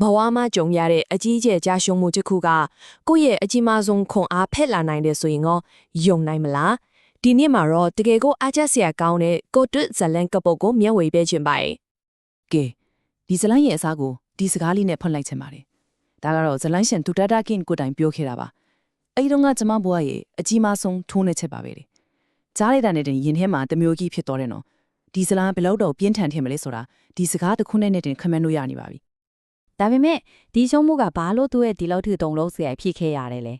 ဘဝမှာကြုံရတဲ့အကြီးအကျယ်ကြာရှုံးမှုတစ်ခုကကိုယ့်ရဲ့အကြီးမားဆုံးခွန်အားဖက်လာနိုင်တယ်ဆိုရင်ရောယုံနိုင်မလားဒီနေ့မှာတော့တကယ်ကိုအားကျစရာကောင်းတဲ့ကိုတွတ်ဇလန်ကပုတ်ကိုမျက်ဝေပေးခြင်းပါတယ်ကဲဒီဇလန်ရဲ့အစားကိုဒီစကားလေးနဲ့ဖွင့်လိုက်ချင်ပါတယ်ဒါကတော့ဇလန်ရှင်ဒူတာတာကင်ကိုတိုင်ပြောခဲ့တာပါအဲ့ဒီတော့ကကျမဘွားရဲ့အကြီးမားဆုံးထိုးနေချက်ပါပဲလေကြားလိုက်တာနဲ့တင်ရင်ထဲမှာတစ်မျိုးကြီးဖြစ်သွားတယ်နော်ဒီဇလန်ဘယ်လောက်တော့ပြင်းထန်ထင်မလဲဆိုတာဒီစကားတစ်ခုနဲ့နဲ့တင်ခမန်းလို့ရနေပါပြီ ဒါပေမဲ့ဒီရှုံးမှုကဘာလို့သူ့ရဲ့ဒီလောက်ထိတုံလုံးစရာဖြစ်ခဲ့ရတယ်လဲ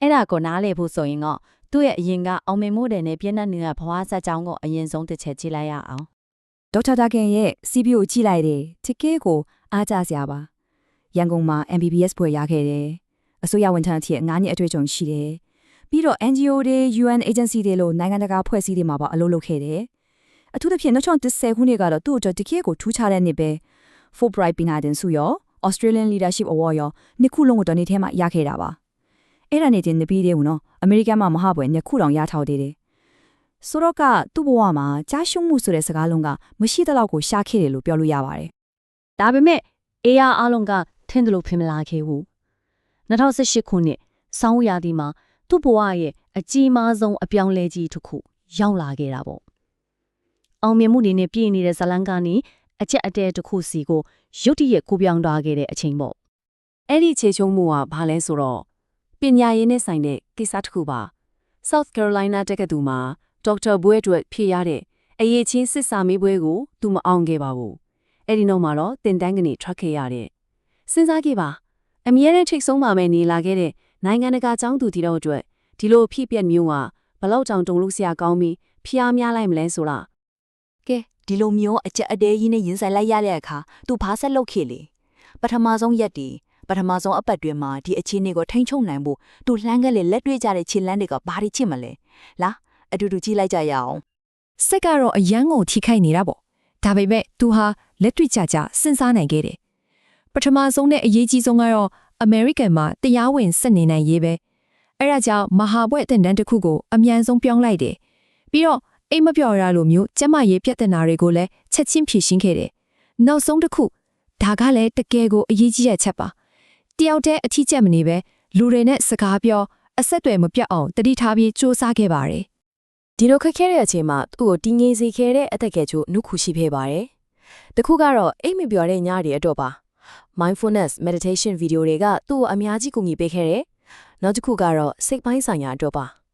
အဲ့ဒါကိုနားလည်ဖို့ဆိုရင်တော့သူ့ရဲ့အရင်ကအောင်မြင်မှုတွေနဲ့ပြည့်နှက်နေတဲ့ဘဝဆက်ကြောင်းကိုအရင်ဆုံးတစ်ချက်ကြည့်လိုက်ရအောင်ဒေါက်တာဒါခင်ရဲ့ CP ကိုကြည့်လိုက်တယ်တကယ်ကိုအားကြစရာပါရန်ကုန်မှာ MBBS ဘွဲရခဲ့တယ်အစိုးရဝန်ထမ်းအဖြစ်9နှစ်အတွေ့အကြုံရှိတယ်ပြီးတော့ NGO တွေ UN agency တွေလိုနိုင်ငံတကာဖွဲ့စည်းတွေမှာပါအလုပ်လုပ်ခဲ့တယ်အထူးသဖြင့်2010ခုနှစ်ကတော့သူ့အတွက်တကယ်ကိုထူးခြားတဲ့နှစ်ပဲ Fulbright ပညာသင်ဆုရော Australian Leadership Award ရောနှစ်ခုလုံးကိုတော်နေထဲမှာရခဲ့တာပါအဲ့ဒါနေတင်နေပြီးသေးဘူးနော်အမေရိကန်မှာမဟာပွဲနှစ်ခုတောင်ရထားသေးတယ်ဆိုတော့ကသူ့ဘဝမှာကြားရှုံးမှုဆိုတဲ့စကားလုံးကမရှိသလောက်ကိုရှားခဲ့တယ်လို့ပြောလို့ရပါတယ်ဒါပေမဲ့ AR အားလုံးကထင်းတယ်လို့ဖြစ်မလာခဲ့ဘူး2018ခုနှစ်ဆောင်းရာသီမှာသူ့ဘဝရဲ့အကြီးမားဆုံးအပြောင်းလဲကြီးတစ်ခုရောက်လာခဲ့တာပေါ့အောင်မြင်မှုတွေနဲ့ပြည့်နေတဲ့ဇလန်ကနေ အချက်အတဲတစ်ခုစီကိုရုတ်တရက်ကိုပြောင်းသွားခဲ့တဲ့အချိန်ပေါ့အဲ့ဒီခြေချုံမှုကဘာလဲဆိုတော့ပညာရေးနဲ့ဆိုင်တဲ့ကိစ္စတစ်ခုပါ South Carolina တက္ကသိုလ်မှာဒေါက်တာဘွဲအတွက်ဖြည့်ရတဲ့အရေးချင်းစစ်စာမေးပွဲကိုသူမအောင်ခဲ့ပါဘူးအဲ့ဒီနောက်မှာတော့တင်တန်းကနေထွက်ခဲ့ရတဲ့စဉ်းစားကြည့်ပါအမြဲတမ်းထိတ်ဆုံးပါမယ်နေလာခဲ့တဲ့နိုင်ငံတကာចောင်းသူတီတို့အတွက်ဒီလိုဖြစ်ပျက်မျိုးကဘလောက်ကြောင်တုံလို့ဆရာကောင်းပြီးဖျားများလိုက်မလဲဆိုလားကဲ ဒီလိုမျိုးအကြက်အတဲကြီးနဲ့ရင်ဆိုင်လိုက်ရတဲ့အခါသူဘာဆက်လုပ်ခဲ့လေပထမဆုံးရက်ဒီပထမဆုံးအပတ်တွင်မှာဒီအခြေအနေကိုထိန်းချုပ်နိုင်ဖို့သူလှမ်းကလေးလက်တွေ့ကြတဲ့ခြေလမ်းတွေကဘာတွေချစ်မလဲလာအတူတူကြည့်လိုက်ကြရအောင်စက်ကတော့အယမ်းကိုထိခိုက်နေတာပေါ့ဒါပေမဲ့သူဟာလက်တွေ့ကြကြစဉ်းစားနိုင်ခဲ့တယ်ပထမဆုံးနဲ့အရေးကြီးဆုံးကတော့အမေရိကန်မှာတရားဝင်စစ်နေနိုင်ရေးပဲအဲ့ဒါကြောင့်မဟာဘွဲ့အသင်တန်းတစ်ခုကိုအမြန်ဆုံးပြောင်းလိုက်တယ်ပြီးတော့ အိမ်မပြော်ရလိုမျိုးကျမရေးပြဿနာတွေကိုလည်းချက်ချင်းဖြေရှင်းခဲ့တယ်နောက်ဆုံးတစ်ခုဒါကလည်းတကယ်ကိုအရေးကြီးတဲ့ချက်ပါတယောက်တည်းအထီးကျက်မနေပဲလူတွေနဲ့စကားပြောအဆက်တွေမပြတ်အောင်တတိထားပြီးစူးစမ်းခဲ့ပါတယ်ဒီလိုခက်ခဲတဲ့အချိန်မှာသူ့ကိုတင်းငိမ့်စေခဲ့တဲ့အသက်ကယ်ချို့နှုတ်ခုရှိခဲ့ပါတယ်။တခုကတော့အိမ်မပြောတဲ့ညတွေအတွက်ပါ mindfulness meditation video တွေကသူ့ကိုအများကြီးကူညီပေးခဲ့တယ်။နောက်တစ်ခုကတော့စိတ်ပိုင်းဆိုင်ရာအတွက်ပါ။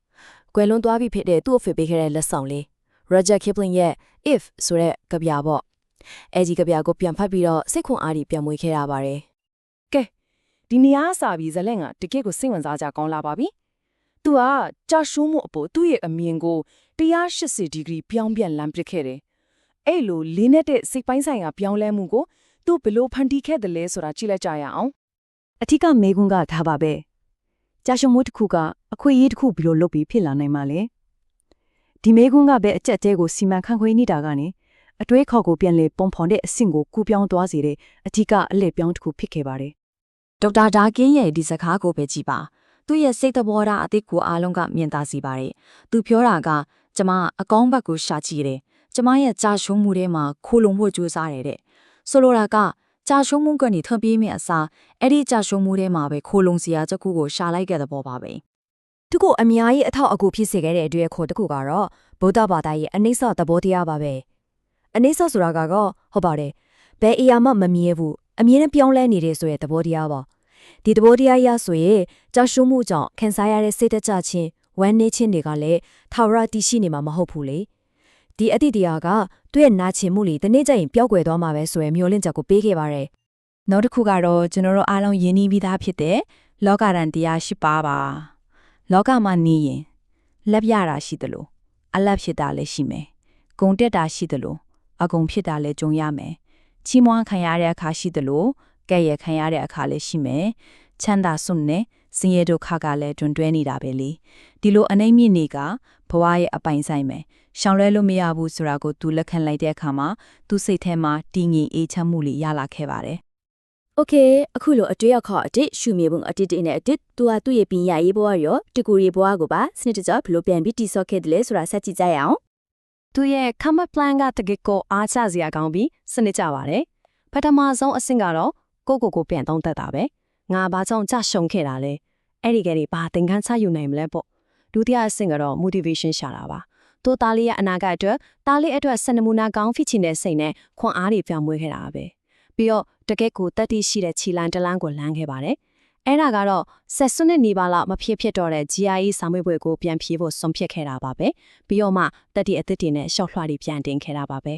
ကွယ်လွန်သွားပြီဖြစ်တဲ့သူ့အဖေပေးခဲ့တဲ့လက်ဆောင်လေး Roger Kipling ရဲ့ If ဆိုတဲ့ကြပြပေါ့။အဲဒီကြပြကိုပြန်ဖတ်ပြီးတော့စိတ်ခွန်အားကြီးပြန်မွေးခဲ့ရပါတယ်ဒီနေရာစာပြီးဇလန်ကတကယ့်ကိုစိတ်ဝင်စားကြကောင်းလာပါပြီသူကကြာရှုံးမှုအပေါ်သူ့ရဲ့အမြင်ကို180ဒီဂရီပြောင်းပြန်လမ်းပစ်ခဲ့တယ်အဲ့လိုလေးနဲ့တဲ့စိတ်ပိုင်းဆိုင်ရာပြောင်းလဲမှုကိုသူဘယ်လိုဖန်တီးခဲ့တယ်လဲဆိုတာကြည့်လိုက်ကြရအောင်အထက်ကမေကွန်းကဒါပါပဲ ကြာရှုံမှုတစ်ခုကအခွင့်အရေးတစ်ခုဘယ်လိုလုပ်ပြီးဖြစ်လာနိုင်မှာလဲဒီမေကွန်းကပဲအကြက်တဲကိုစီမံခန့်ခွဲနေတာကနေအတွေးခေါ်ကိုပြန်လေပုံဖော်တဲ့အဆင့်ကိုကူပြောင်းသွားစေတဲ့အထက်ကအလက်ပြောင်းတစ်ခုဖြစ်ခဲ့ပါတယ်ဒေါက်တာဒါကင်းရဲ့ဒီစကားကိုပဲကြည့်ပါသူ့ရဲ့စိတ်သဘောထားအသစ်ကိုအားလုံးကမြင်သာစီပါတယ်သူပြောတာကကျမအကောင်းဘက်ကိုရှာကြည့်တယ်ကျမရဲ့ကြာရှုံးမှုထဲမှာခိုးလုံဖို့ကြိုးစားတယ်တဲ့ဆိုလိုတာက ကြာရှုံးမှုကနေထပ်ပြေးမယ့်အစားအဲ့ဒီကြာရှုံးမှုထဲမှာပဲခိုးလုံစရာချက်ခုကိုရှာလိုက်ခဲ့တဲ့ပေါ်ပါပဲသူကိုအများကြီးအထောက်အကူဖြစ်စေခဲ့တဲ့အတွက်ခေါ်တစ်ခုကတော့ဗုဒ္ဓဘာသာရဲ့အနိစ္စသဘောတရားပါပဲအနိစ္စဆိုတာကတော့ဟုတ်ပါတယ်ဘယ်အရာမှမမြဲဘူးအမြဲတမ်းပြောင်းလဲနေတယ်ဆိုတဲ့သဘောတရားပါဒီသဘောတရားအရဆိုရင်ကြောက်ရွံ့မှုကြောင့်ခံစားရတဲ့စိတ်တကြခြင်းဝမ်းနည်းခြင်းတွေကလည်းထာဝရတည်ရှိနေမှာမဟုတ်ဘူးလေ ဒီအတ္တိတရားကသူ့ရဲ့နာကျင်မှုတွေတနေ့ကျရင်ပျောက်ကွယ်သွားမှာပဲဆိုရင်မျောလင့်ချက်ကိုပေးခဲ့ပါတယ်နောက်တစ်ခုကတော့ကျွန်တော်တို့အားလုံးယဉ်နီးပြီးသားဖြစ်တဲ့လောကရန်တရားရှိပါပါလောကမှာနေရင်လက်ပြတာရှိသလိုအလက်ဖြစ်တာလည်းရှိမယ်ဂုံတက်တာရှိသလိုအဂုံဖြစ်တာလည်းကြုံရမယ်ချီးမွမ်းခံရတဲ့အခါရှိသလိုကဲ့ရဲ့ခံရတဲ့အခါလည်းရှိမယ်ချမ်းသာစွန့်နဲ့ စင်ရဒုက္ခကလည်းတွင်တွဲနေတာပဲလေဒီလိုအနှိမ့်မြင့်နေကဘဝရဲ့အပိုင်ဆိုင်မယ်ရှောင်လွဲလို့မရဘူးဆိုတာကိုသူလက်ခံလိုက်တဲ့အခါမှာသူစိတ်ထဲမှာတည်ငြိမ်အေးချမ်းမှုလေးရလာခဲ့ပါတယ် โอเคအခုလိုအတွေ့အခေါ်အတစ်ရှုမြေပုံအတစ်တစ်နဲ့အတစ်သူကသူ့ရဲ့ပညာရေးဘဝရောတကူရေးဘဝကိုပါစနစ်တကျဘယ်လိုပြန်ပြီးတိဆော့ခဲ့တယ်လဲဆိုတာဆက်ကြည့်ကြရအောင် သူရဲ့ common plan ကတကယ်ကိုအားချစရာကောင်းပြီးစနစ်ကြပါတယ်ပထမဆုံးအဆင့်ကတော့ ကိုကိုကိုပြန်သုံးသက်တာပဲ ငါဘာကြောင့်ကြရှုံခဲ့တာလဲအဲ့ဒီကလေးဘာသင်ခန်းချယူနိုင်မလဲပေါ့ဒုတိယအဆင့်ကတော့ motivation ရှာတာပါတိုးသားလေးရဲ့အနာဂတ်အတွက်သားလေးအတွက်စနမူနာကောင်းဖြစ်ချင်တဲ့စိတ်နဲ့ခွန်အားတွေပြောင်းမွေးခဲ့တာပဲပြီးတော့တကယ့်ကိုတတိရှိတဲ့ခြီလန်တလန်းကိုလမ်းခဲ့ပါတယ်အဲ့ဒါကတော့ဆက်စွန်းတဲ့နေပါလောက်မဖြစ်ဖြစ်တော့တဲ့ GIE စာမေးပွဲကိုပြန်ဖြေဖို့ဆုံးဖြတ်ခဲ့တာပါပဲပြီးတော့မှတတိအသစ်တွေနဲ့ရှော့လွှာတွေပြန်တင်ခဲ့တာပါပဲ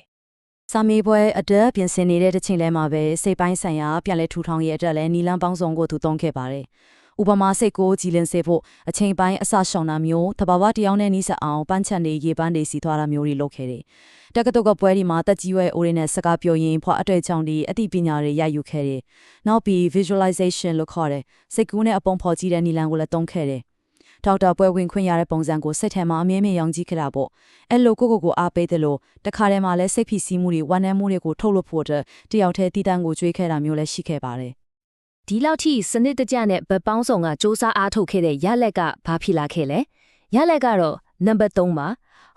စာမေးပွဲအတွက်ပြင်ဆင်နေတဲ့တစ်ချိန်လဲမှာပဲစိတ်ပိုင်းဆိုင်ရာပြန်လဲထူထောင်ရေးအတွက်လဲနီလန်းပေါင်းစုံကိုသူသုံးခဲ့ပါတယ်။ဥပမာစိတ်ကိုကြည်လင်စေဖို့အချိန်ပိုင်းအစရှောင်တာမျိုးတဘာဝတရားနဲ့နှိစက်အောင်ပန်းချန်နေရေပန်းနေစီသွားတာမျိုးတွေလုပ်ခဲ့တယ်။တက္ကသိုလ်ကပွဲဒီမှာတက်ကြီးဝဲအိုရင်းနဲ့စကားပြောရင်းဖွာအတွေ့အကြုံတွေအသိပညာတွေရယူခဲ့တယ်။နောက်ပြီး visualization လို့ခေါ်တယ်။စိတ်ကူးနဲ့အပုံဖော်ကြည့်တဲ့နီလန်းကိုလည်းသုံးခဲ့တယ်။ ဒေါက်တာပွဲဝင်ခွင့်ရတဲ့ပုံစံကိုစိတ်ထဲမှာအမြဲမြဲရောင်ကြည့်ခဲ့တာပေါ့အဲ့လိုကိုကိုကိုအားပေးတယ်လို့တခါတည်းမှာလဲစိတ်ဖိစီးမှုတွေဝမ်းနည်းမှုတွေကိုထုတ်လို့ဖို့အတွက်တယောက်တည်းတည်တံ့ကိုကြွေးခဲ့တာမျိုးလည်းရှိခဲ့ပါတယ်ဒီလောက်ထိစနစ်တကျနဲ့ဗပောင်းဆောင်ကစ조사အားထုတ်ခဲ့တဲ့ရလက်ကဘာဖြစ်လာခဲ့လဲရလက်ကတော့နံပါတ်3ပါ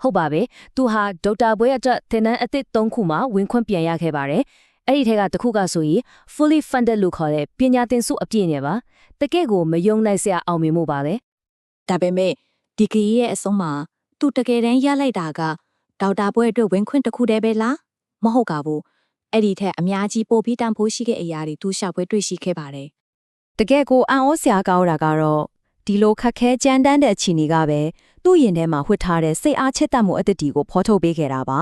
ဟုတ်ပါပဲသူဟာဒေါက်တာဘွဲအတွက်သင်တန်းအသစ်3ခုမှာဝင်ခွင့်ပြန်ရခဲ့ပါတယ်အဲ့ဒီထက်ကတစ်ခုကဆိုရင် fully funded လို့ခေါ်တဲ့ပညာသင်စုအပြည့်နဲ့ပါတကယ့်ကိုမယုံနိုင်စရာအောင်မြင်မှုပါပဲ ဒါပေမဲ့ဒီကရီရဲ့အဆုံးမှာသူတကယ်တမ်းရလိုက်တာကဒေါက်တာဘွဲအတွက်ဝင်ခွင့်တစ်ခုတည်းပဲလားမဟုတ်ပါဘူးအဲ့ဒီထက်အများကြီးပိုပြီးတန်ဖိုးရှိတဲ့အရာတွေသူရှာပွဲတွေ့ရှိခဲ့ပါတယ်တကယ်ကိုအံ့ဩစရာကောင်းတာကတော့ဒီလိုခက်ခဲကြမ်းတမ်းတဲ့အခြေအနေကပဲသူ့ရင်ထဲမှာဝှက်ထားတဲ့စိတ်အားချစ်တတ်မှုအသစ်တီကိုဖော်ထုတ်ပေးခဲ့တာပါ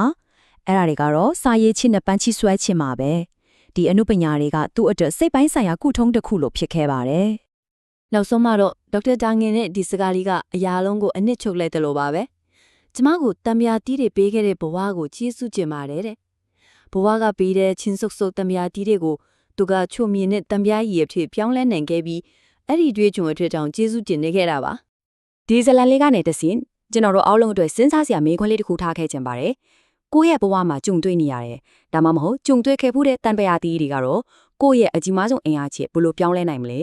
အဲ့ဒါတွေကတော့စာရေးချင်းနဲ့ပန်းချီဆွဲချင်းမှာပဲဒီအမှုပညာတွေကသူ့အတွက်စိတ်ပိုင်းဆိုင်ရာကုထုံးတစ်ခုလို့ဖြစ်ခဲ့ပါတယ် နောက်ဆုံးမှတော့ဒေါက်တာတာငင်နဲ့ဒီစကားလေးကအရာလုံးကိုအနစ်ချုပ်လိုက်တယ်လို့ပါပဲကျမကိုတံမြာတီးတွေပေးခဲ့တဲ့ဘဝကိုကျေးဇူးတင်ပါတယ်တဲ့ဘဝကပေးတဲ့ချင်းစုပ်စုပ်တံမြာတီးတွေကိုသူကချုံမြင်နဲ့တံပြားရည်အဖြစ်ပြောင်းလဲနိုင်ခဲ့ပြီးအဲ့ဒီတွေးကြုံအတွက်ကြောင့်ကျေးဇူးတင်နေခဲ့တာပါဒီဇလန်လေးကနေတဆင်ကျွန်တော်တို့အားလုံးအတွက်စဉ်းစားစရာမေးခွန်းလေးတစ်ခုထားခဲ့ခြင်းပါတယ်ကိုယ့်ရဲ့ဘဝမှာကြုံတွေ့နေရတယ်ဒါမှမဟုတ်ကြုံတွေ့ခဲ့မှုတဲ့တန်ပရာတီးတွေကတော့ကိုယ့်ရဲ့အကြီးမားဆုံးအင်အားချစ်ဘယ်လိုပြောင်းလဲနိုင်မလဲ